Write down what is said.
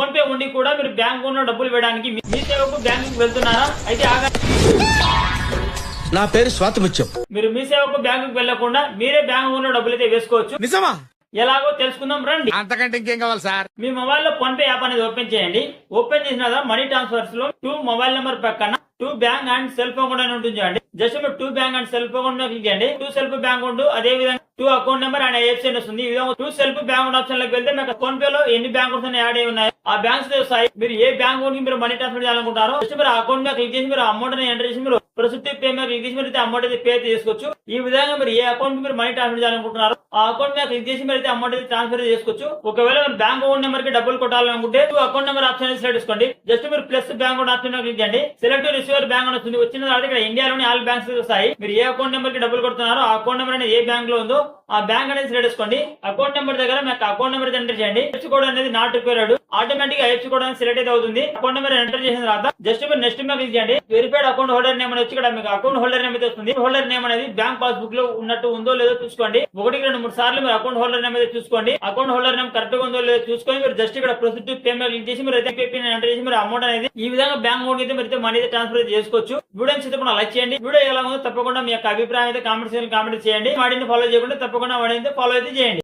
Phone pay ఉండి కూడా మీరు బ్యాంక్ ఉన్న డబ్బులు వేయడానికి మీ- సేవకు బ్యాంకుకి వెళ్తున్నారా? అయితే ఆగా నా పేరు స్వాతిముత్యం. మీరు మీ సేవకు బ్యాంకుకి వెళ్ళకుండా మీరే బ్యాంక్ ఉన్న డబ్బులు అయితే వేసుకోవచ్చు. నిజమా? ఎలాగో తెలుసుకుందాం రండి. అంతకంటే ఇంకేం కావాలి సార్? మీ మొబైల్లో ఫోన్ పే యాప్ అనేది ఓపెన్ చేయండి. ఓపెన్ చేసిన తర్వాత మనీ ట్రాన్స్ఫర్స్లో టూ మొబైల్ నెంబర్ పక్కన to bank and cell phone కూడా ఉంటుంది చూడండి. జస్ట్ మీరు to bank and cell phone కూడా క్లిక్ చేయండి. టూ సెల్ఫ్ బ్యాంక్ ఉంటూ అదే విధంగా to account number and IFSC వస్తుంది. ఈ విధంగా టూ సెల్ఫ్ బ్యాంక్ ఆప్షన్లోకి వెళ్తే మీకు ఫోన్ పే లో ఎన్ని బ్యాంక్ యాడ్ అయి ఉన్నాయి? ఆ బ్యాంక్స్ వస్తాయి మీరు ఏ బ్యాంక్ అకౌంట్కి మీరు మనీ ట్రాన్స్ఫర్ చేయాలనుకుంటారో జస్ట్ మీరు అకౌంట్ మీద క్లిక్ చేసి మీరు అమౌంట్ ఎంటర్ చేసి మీరు ప్రస్తుత పే మీద మీరు అయితే అమౌంట్ అయితే పే చేసుకోవచ్చు. ఈ విధంగా మీరు ఏ అకౌంట్ మీరు మనీ ట్రాన్స్ఫర్ చేయాలనుకుంటున్నారు ఆ అకౌంట్ మీద క్లిక్ చేసి మీరు అయితే అమౌంట్ అయితే ట్రాన్స్ఫర్ చేసుకోవచ్చు. ఒకవేళ మీరు బ్యాంక్ అకౌంట్ నెంబర్కి డబ్బులు కొట్టాలనుకుంటే అకౌంట్ నెంబర్ ఆప్షన్ సెలెక్ట్ చేసుకోండి. జస్ట్ మీరు plus bank account option click చేయండి. సెలెక్ట్ రిసీవర్ బ్యాంక్ అని వస్తుంది. వచ్చిన తర్వాత ఇక్కడ ఇండియాలోని ఆల్ బ్యాంక్స్ వస్తాయి. మీరు ఏ అకౌంట్ నెంబర్కి డబ్బులు కొడుతున్నారో ఆ అకౌంట్ నెంబర్ అనేది ఏ బ్యాంక్లో ఉందో ఆ బ్యాంక్ అనేది సెలెక్ట్ చేసుకోండి. అకౌంట్ నెంబర్ దగ్గర మీకు అకౌంట్ నెంబర్ ఎంటర్ చేయండి. హెచ్ కోడ్ అనేది నాట్ రిక్వైర్డ్ ఆటోమేటిక్గా హెచ్ కోడ్ అనేది సెలెక్ట్ అయితే అవుతుంది. అకౌంట్ నెంబర్ ఎంటర్ చేసిన తర్వాత జస్ట్ మీరు నెక్స్ట్ మీద క్లిక్ చేయండి. వెరిఫైడ్ అకౌంట్ హోల్డర్ నేమ్ అని వచ్చి ఇక్కడ మీకు అకౌంట్ హోల్డర్ నేమ్ అయితే వస్తుంది. హోల్డర్ నేమ్ అనేది బ్యాంక్ పాస్బుక్లో ఉన్నట్టు ఉందో లేదో చూసుకోండి. ఒకటి రెండు మూడు సార్లు మీరు అకౌంట్ హోల్డర్ నేమ్ అయితే చూసుకోండి. అకౌంట్ హోల్డర్ నేమ్ కరెక్ట్గా ఉందో లేదో చూసుకొని మీరు జస్ట్ ఇక్కడ ప్రొసీడ్ పేమెంట్ క్లిక్ చేసి మీరు అయితే పేపీ ఎంటర్ చేసి మీరు అమౌంట్ అనేది ఈ విధంగా బ్యాంక్ అకౌంట్ అయితే మీరు అయితే మనీ అయితే ట్రాన్స్ఫర్ చేసుకోవచ్చు. వీడియో తప్పకుండా లైక్ చేయండి. వీడియో ఎలా ఉందో తప్పకుండా మీ యొక్క అభిప్రాయం అయితే కామెంట్ కామెంట్ చేయండి. వాడిని ఫాలో చేయకుండా తప్పకుండా వాడిని ఫాలో అయితే చేయండి.